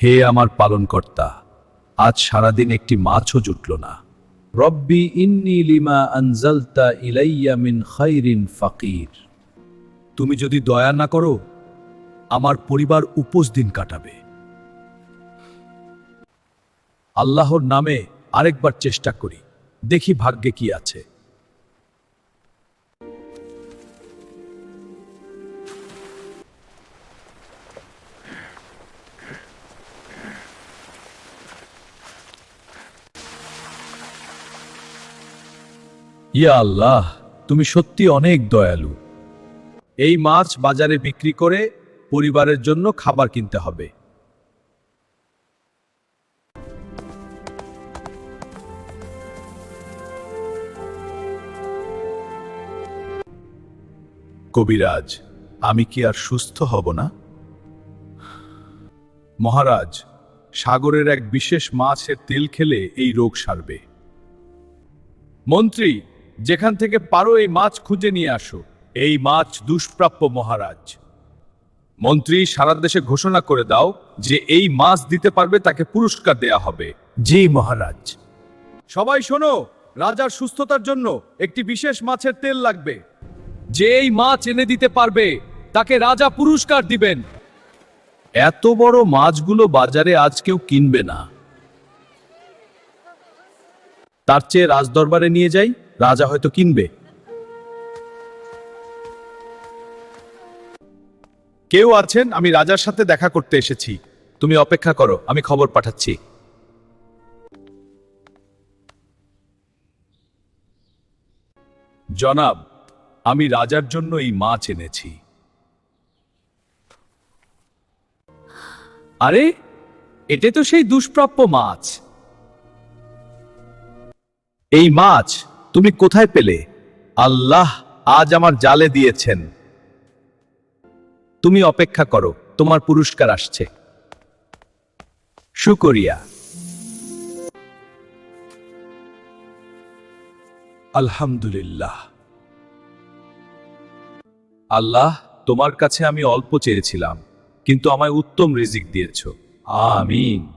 হে আমার পালনকর্তা, আজ সারাদিন একটি মাছও জুটল না। রব্বি ইন্নি লিমা আনজালতা ইলাইয়া মিন খাইরিন ফাকির। তুমি যদি দয়া না করো, আমার পরিবার উপোস দিন কাটাবে। আল্লাহর নামে আরেকবার চেষ্টা করি, দেখি ভাগ্যে কি আছে। ইয়া আল্লাহ, তুমি সত্যি অনেক দয়ালু। এই মাছ বাজারে বিক্রি করে পরিবারের জন্য খাবার কিনতে হবে। কবিরাজ, আমি কি আর সুস্থ হব না? মহারাজ, সাগরের এক বিশেষ মাছের তেল খেলে এই রোগ সারবে। মন্ত্রী যেখান থেকে পারো এই মাছ খুঁজে নিয়ে আসো। এই মাছ দুষ্প্রাপ্য মহারাজ। মন্ত্রী সারা দেশে ঘোষণা করে দাও যে এই মাছ দিতে পারবে তাকে পুরস্কার দেয়া হবে। জি মহারাজ। সবাই শোনো রাজার সুস্থতার জন্য একটি বিশেষ মাছের তেল লাগবে। যে এই মাছ এনে দিতে পারবে তাকে রাজা পুরস্কার দিবেন। এত বড় মাছগুলো বাজারে আজ কেউ কিনবে না। তার চেয়ে রাজদরবারে নিয়ে যাই। রাজা হয়তো কিনবে। কেউ আছেন? আমি রাজার সাথে দেখা করতে এসেছি। তুমি অপেক্ষা করো, আমি খবর পাঠাচ্ছি। জনাব, আমি রাজার জন্য এই মাছ এনেছি। আরে এটা তো সেই দুষ্প্রাপ্য মাছ। এই মাছ তুমি কোথায় পেলে? আল্লাহ আজ আমার জালে দিয়েছেন। তুমি অপেক্ষা করো, তোমার পুরস্কার আসছে। শুকরিয়া। আলহামদুলিল্লাহ। আল্লাহ, তোমার কাছে আমি অল্প চেয়েছিলাম, কিন্তু আমায় উত্তম রিজিক দিয়েছ। আমিন।